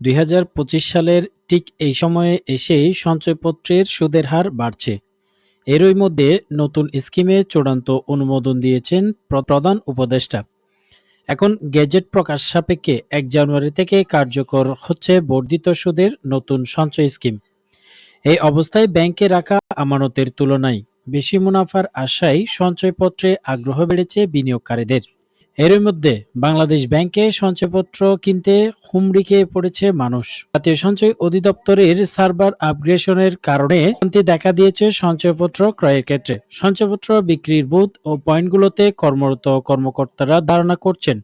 দুই হাজার পঁচিশ সালের ঠিক এই সময়ে এসেই সঞ্চয়পত্রের সুদের হার বাড়ছে। এরই মধ্যে নতুন স্কিমে চূড়ান্ত অনুমোদন দিয়েছেন প্রধান উপদেষ্টা। এখন গেজেট প্রকাশ সাপেক্ষে এক জানুয়ারি থেকে কার্যকর হচ্ছে বর্ধিত সুদের নতুন সঞ্চয় স্কিম। এই অবস্থায় ব্যাংকে রাখা আমানতের তুলনায় বেশি মুনাফার আশায় সঞ্চয়পত্রে আগ্রহ বেড়েছে বিনিয়োগকারীদের। এর মধ্যে বাংলাদেশ ব্যাংকে সঞ্চয়পত্র কিনতে হুমড়ি খেয়ে পড়েছে মানুষ। জাতীয় সঞ্চয় অধিদপ্তরের সার্ভার আপগ্রেশনের কারণে দেখা দিয়েছে সঞ্চয়পত্র ক্রয়ের ক্ষেত্রে। সঞ্চয়পত্র বিক্রির বুথ ও পয়েন্টগুলোতে কর্মরত কর্মকর্তারা ধারণা করছেন,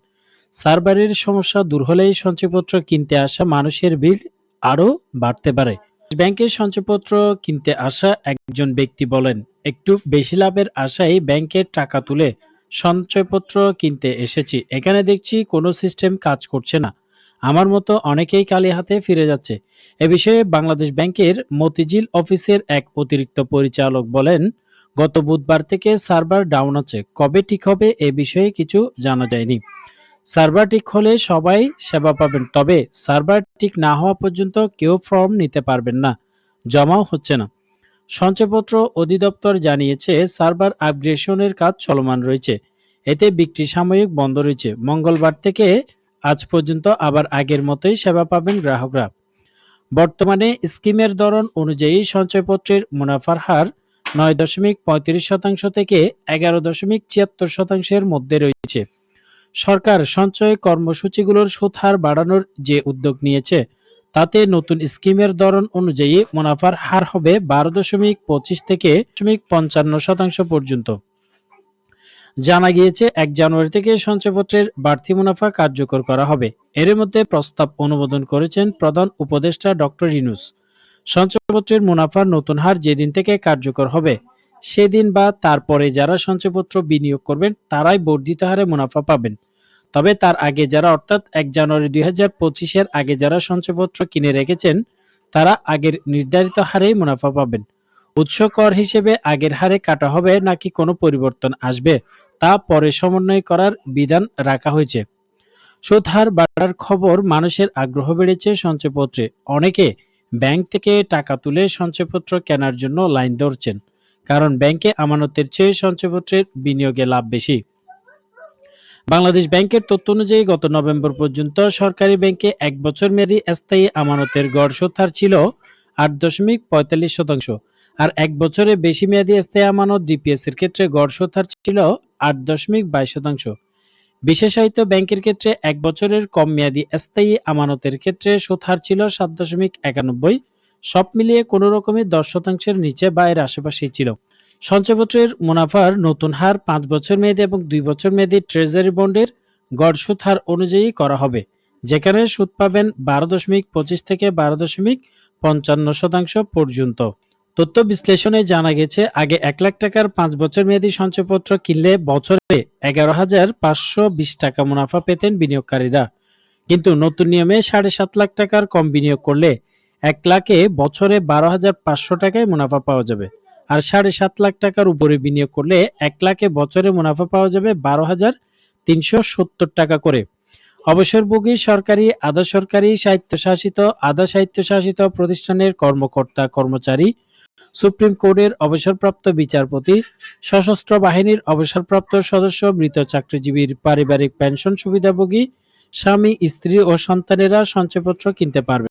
সার্ভারের সমস্যা দূর হলেই সঞ্চয়পত্র কিনতে আসা মানুষের ভিড় আরও বাড়তে পারে। ব্যাংকের সঞ্চয়পত্র কিনতে আসা একজন ব্যক্তি বলেন, একটু বেশি লাভের আশায় ব্যাংকের টাকা তুলে সঞ্চয়পত্র কিনতে এসেছি। এখানে দেখছি কোনো সিস্টেম কাজ করছে না। আমার মতো অনেকেই কালি হাতে ফিরে যাচ্ছে। এ বিষয়ে বাংলাদেশ ব্যাংকের মতিঝিল অফিসের এক অতিরিক্ত পরিচালক বলেন, গত বুধবার থেকে সার্ভার ডাউন আছে। কবে ঠিক হবে এ বিষয়ে কিছু জানা যায়নি। সার্ভার ঠিক হলে সবাই সেবা পাবেন, তবে সার্ভার ঠিক না হওয়া পর্যন্ত কেউ ফর্ম নিতে পারবেন না। জমাও হচ্ছে না। সঞ্চয়পত্র অধিদপ্তর জানিয়েছে, সার্ভার আপগ্রেশনের কাজ চলমান রয়েছে। এতে বিক্রি সাময়িক বন্ধ রয়েছে। মঙ্গলবার থেকে আজ পর্যন্ত আবার আগের মতোই সেবা পাবেন গ্রাহকরা। বর্তমানে স্কিমের ধরন অনুযায়ী সঞ্চয়পত্রের মুনাফার হার নয় দশমিক পঁয়ত্রিশ শতাংশ থেকে এগারো দশমিক ছিয়াত্তর শতাংশের মধ্যে রয়েছে। সরকার সঞ্চয় কর্মসূচিগুলোর সুদ হার বাড়ানোর যে উদ্যোগ নিয়েছে তাতে নতুন স্কিমের ধরন অনুযায়ী মুনাফার হার হবে বারো দশমিক পঁচিশ থেকে দশমিক পঞ্চান্ন শতাংশ পর্যন্ত। জানা গিয়েছে, এক জানুয়ারি থেকে সঞ্চয়পত্রের বাড়তি মুনাফা কার্যকর করা হবে। এর মধ্যে প্রস্তাব অনুমোদন করেছেন প্রধান উপদেষ্টা ডক্টর ইনুস সঞ্চয়পত্রের মুনাফার নতুন হার যেদিন থেকে কার্যকর হবে, সেদিন বা তারপরে যারা সঞ্চয়পত্র বিনিয়োগ করবেন, তারাই বর্ধিত হারে মুনাফা পাবেন। তবে তার আগে যারা, অর্থাৎ এক জানুয়ারি দুই হাজার পঁচিশের আগে যারা সঞ্চয়পত্র কিনে রেখেছেন, তারা আগের নির্ধারিত হারেই মুনাফা পাবেন। উৎস কর হিসেবে আগের হারে কাটা হবে নাকি কোনো পরিবর্তন আসবে তা পরে সমন্বয় করার বিধান রাখা হয়েছে। সুদ হার বাড়ার খবর মানুষের আগ্রহ বেড়েছে সঞ্চয়পত্রে। অনেকে ব্যাংক থেকে টাকা তুলে সঞ্চয়পত্র কেনার জন্য লাইন ধরছেন, কারণ ব্যাংকে আমানতের চেয়ে সঞ্চয়পত্রের বিনিয়োগে লাভ বেশি। বাংলাদেশ ব্যাংকের তথ্য অনুযায়ী গত নভেম্বর পর্যন্ত সরকারি ব্যাংকে এক বছর মেয়াদী স্থায়ী আমানতের গড় সুদ হার ছিল আট দশমিক পঁয়তাল্লিশ শতাংশ, আর এক বছরে বেশি মেয়াদী স্থায়ী আমানত ডিপিএস এর ক্ষেত্রে গড় সুদ হার ছিল আট দশমিক বাইশ শতাংশ। বিশেষায়িত ব্যাংকের ক্ষেত্রে এক বছরের কম মেয়াদী স্থায়ী আমানতের ক্ষেত্রে সুদ হার ছিল সাত দশমিক একানব্বই, সব মিলিয়ে কোনো রকমে দশ শতাংশের নিচে বা এর আশেপাশেই ছিল। সঞ্চয়পত্রের মুনাফার নতুন হার পাঁচ বছর মেয়াদী এবং দুই বছর মেয়াদী ট্রেজারি বন্ডের গড় সুদ হার অনুযায়ী করা হবে, যেখানে সুদ পাবেন বারো দশমিক পঁচিশ থেকে বারো দশমিক পঞ্চান্ন শতাংশ পর্যন্ত। তথ্য বিশ্লেষণে জানা গেছে, আগে এক লাখ টাকার পাঁচ বছর মেয়াদী সঞ্চয়পত্র কিনলে বছরে এগারো হাজার পাঁচশো বিশ টাকা মুনাফা পেতেন বিনিয়োগকারীরা। কিন্তু নতুন নিয়মে সাড়ে সাত লাখ টাকার কম বিনিয়োগ করলে এক লাখে বছরে বারো হাজার পাঁচশো টাকায় মুনাফা পাওয়া যাবে। আর সাড়ে সাত লাখ টাকার উপরে বিনিয়োগ করলে এক লাখে বছরে মুনাফা পাওয়া যাবে বারো হাজার তিনশো সত্তর টাকা করে। অবসরভোগী সরকারি, আধা সরকারি, স্বায়ত্তশাসিত, আধা স্বায়ত্তশাসিত প্রতিষ্ঠানের কর্মকর্তা, কর্মচারী, সুপ্রিম কোর্টের অবসরপ্রাপ্ত বিচারপতি, সশস্ত্র বাহিনীর অবসরপ্রাপ্ত সদস্য, মৃত চাকরিজীবীর পারিবারিক পেনশন সুবিধাভোগী, স্বামী, স্ত্রী ও সন্তানেরা সঞ্চয়পত্র কিনতে পারবে।